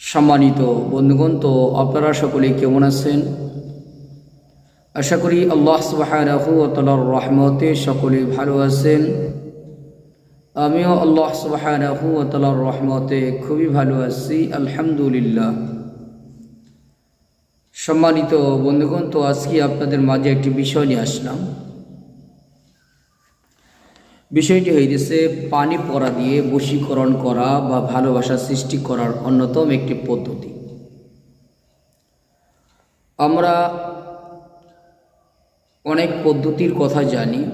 সম্মানিত বন্ধুগণ, তো আপনারা সকলে কেমন আছেন? আশা করি আল্লাহ সুবাহানাহু রহমতে সকলে ভালো আছেন। আমিও আল্লাহ সুবাহানাহু রহমতে খুবই ভালো আছি, আলহামদুলিল্লাহ। সম্মানিত বন্ধুগণ, তো আজকে আপনাদের মাঝে একটি বিষয় নিয়ে আসলাম। বিষয়টি হইতেছে পানি পড়া দিয়ে বশীকরণ করা বা ভালোবাসা সৃষ্টি করার অন্যতম একটি পদ্ধতি। আমরা অনেক পদ্ধতির কথা জানি।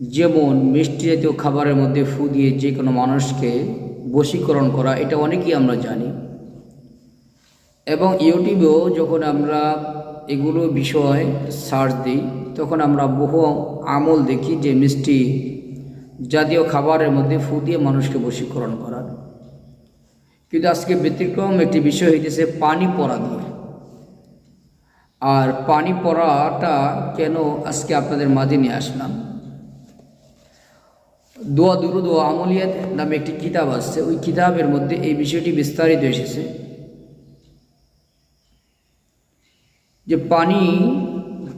যেমন মিষ্টি জাতীয় খাবারের মধ্যে ফু দিয়ে যে কোনো মানুষকে বশীকরণ করা, এটা অনেকেই আমরা জানি। এবং ইউটিউবেও যখন আমরা এগুলো বিষয় সার্চ দিই। তখন আমরা বহু আমল দেখি যে মিষ্টি জাতীয় খাবারের মধ্যে ফু দিয়ে মানুষকে বশীকরণ করার কিন্তু আজকে ব্যতিক্রম একটি বিষয় হইতেছে পানি পড়া দিয়ে। আর পানি পড়াটা কেন আজকে আপনাদের মাঝে নিয়ে আসলাম? দোয়া দুরু দোয়া আমলিয়াত নামে একটি কিতাব আসছে ওই কিতাবের মধ্যে এই বিষয়টি বিস্তারিত এসেছে। যে পানি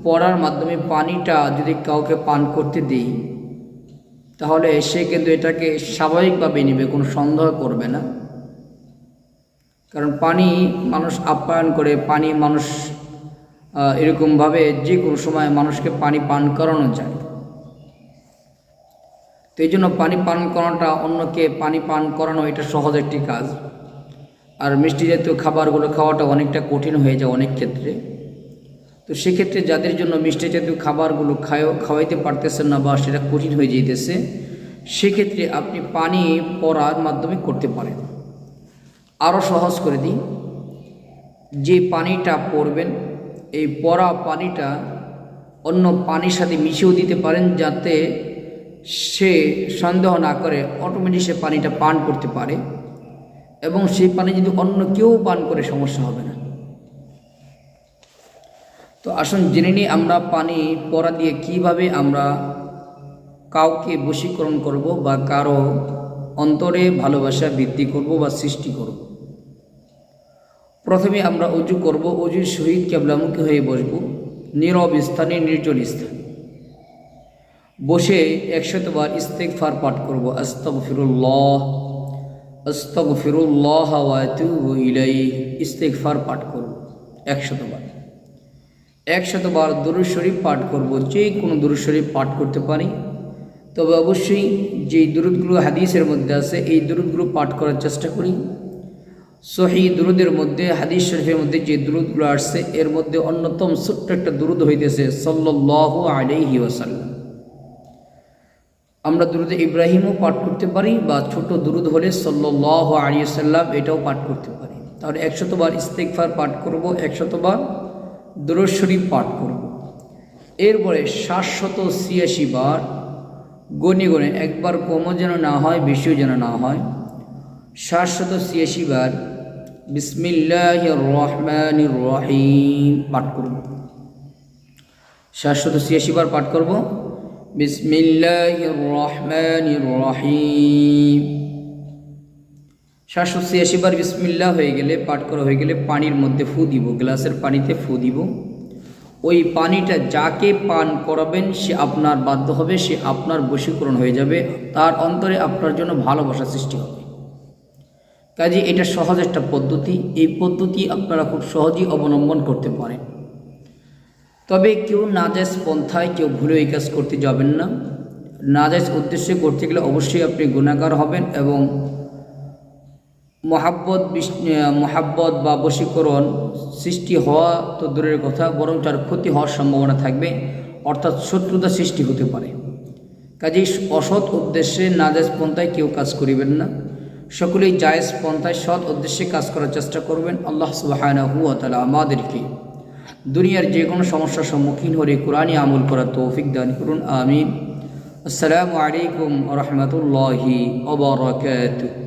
পড়ার মাধ্যমে পানিটা যদি কাউকে পান করতে দিই, তাহলে সে কিন্তু এটাকে স্বাভাবিকভাবে নেবে, কোনো সন্দেহ করবে না। কারণ পানি মানুষ আপ্যায়ন করে, পানি মানুষ এরকমভাবে যে কোনো সময় মানুষকে পানি পান করানো যায়। তো এই জন্য পানি পান করানোটা, অন্যকে পানি পান করানো এটা সহজ একটি কাজ। আর মিষ্টি জাতীয় খাবারগুলো খাওয়াটা অনেকটা কঠিন হয়ে যায় অনেক ক্ষেত্রে। তো সেক্ষেত্রে যাদের জন্য মিষ্টি জাতীয় খাবারগুলো খায়, খাওয়াইতে পারতেছেন না বা সেটা কঠিন হয়ে যেতেছে সেক্ষেত্রে আপনি পানি পড়ার মাধ্যমে করতে পারেন। আরও সহজ করে দিই, যে পানিটা পড়বেন, এই পড়া পানিটা অন্য পানির সাথে মিশিয়েও দিতে পারেন যাতে সে সন্দেহ না করে অটোমেটিক সে পানিটা পান করতে পারে এবং সেই পানি যদি অন্য কেউ পান করে সমস্যা হবে না। তো আসুন জেনে নিই আমরা পানি পড়া দিয়ে কীভাবে আমরা কাউকে বশীকরণ করব বা কারও অন্তরে ভালোবাসা বৃদ্ধি করব বা সৃষ্টি করব। প্রথমে আমরা অজু করব অজুর সহিত কেবলামুখী হয়ে বসব। নীরব স্থানে, নির্জন স্থানে। বসে একশতবার ইস্তেক ফার পাঠ করব। আস্তক ফিরুল্লাহ আস্তক ফিরুল্লাহ ইলাই ইস্তেকফার পাঠ করব একশতবার। একশতবার দুরুদ শরীফ পাঠ করব। যে কোনো দুরুদ শরীফ পাঠ করতে পারি। তবে অবশ্যই যেই দুরুদগুলো হাদিসের মধ্যে আছে, এই দুরুদগুলো পাঠ করার চেষ্টা করি। সহি দুরুদের মধ্যে, হাদিস শরীফের মধ্যে যে দুরুদগুলো আসছে, এর মধ্যে অন্যতম ছোট্ট একটা দুরুদ হইতেছে সল্লাহ আলাইহি ওয়াসাল্লাম। আমরা দুরুদে ইব্রাহিমও পাঠ করতে পারি বা ছোট দুরুদ হলে সল্লাহ আলিয়া সাল্লাম এটাও পাঠ করতে পারি। তাহলে একশতবার ইস্তেকফার পাঠ করব, একশতবার দুরুদ পাঠ করব। এরপরে সাতশত ছিয়াশি বার গণে গণে একবার কমও যেন না হয় বেশিও যেন না হয়। সাতশত ছিয়াশি বার বিসমিল্লাহ রহমান রহিম পাঠ করব। সাতশত ছিয়াশি বার পাঠ করব। বিসমিল্লাহ রহমান রহিম। সাতশো ছিয়াশি বার বিসমিল্লা হয়ে গেলে, পাঠ করা হয়ে গেলে পানির মধ্যে ফু দিব, গ্লাসের পানিতে ফু দিব। ওই পানিটা যাকে পান করাবেন, সে আপনার বাধ্য হবে, সে আপনার বশীকরণ হয়ে যাবে, তার অন্তরে আপনার জন্য ভালোবাসা সৃষ্টি হবে। কাজে এটা সহজ একটা পদ্ধতি, এই পদ্ধতি আপনারা খুব সহজেই অবলম্বন করতে পারেন। তবে কেউ নাজাজ পন্থায়, কেউ ভুলে এই কাজ করতে যাবেন না। নাজাজ উদ্দেশ্যে করতে গেলে অবশ্যই আপনি গুণাগার হবেন এবং মহাব্বত মহাব্বত বা বশীকরণ সৃষ্টি হওয়া তো দূরের কথা, বরং তার ক্ষতি হওয়ার সম্ভাবনা থাকবে, অর্থাৎ শত্রুতা সৃষ্টি হতে পারে। কাজেই অসৎ উদ্দেশ্যে নাজাজ পন্থায় কেউ কাজ করিবেন না। সকলেই জায়েজ পন্থায় সৎ উদ্দেশ্যে কাজ করার চেষ্টা করবেন। আল্লাহ সুবাহানাহু তালা আমাদেরকে দুনিয়ার যে কোনো সমস্যার সম্মুখীন হলে কোরআনই আমল করার তৌফিক দান করুন, আমিন। আসসালামু আলাইকুম রহমতুল্লাহি ওবরাকাতুহ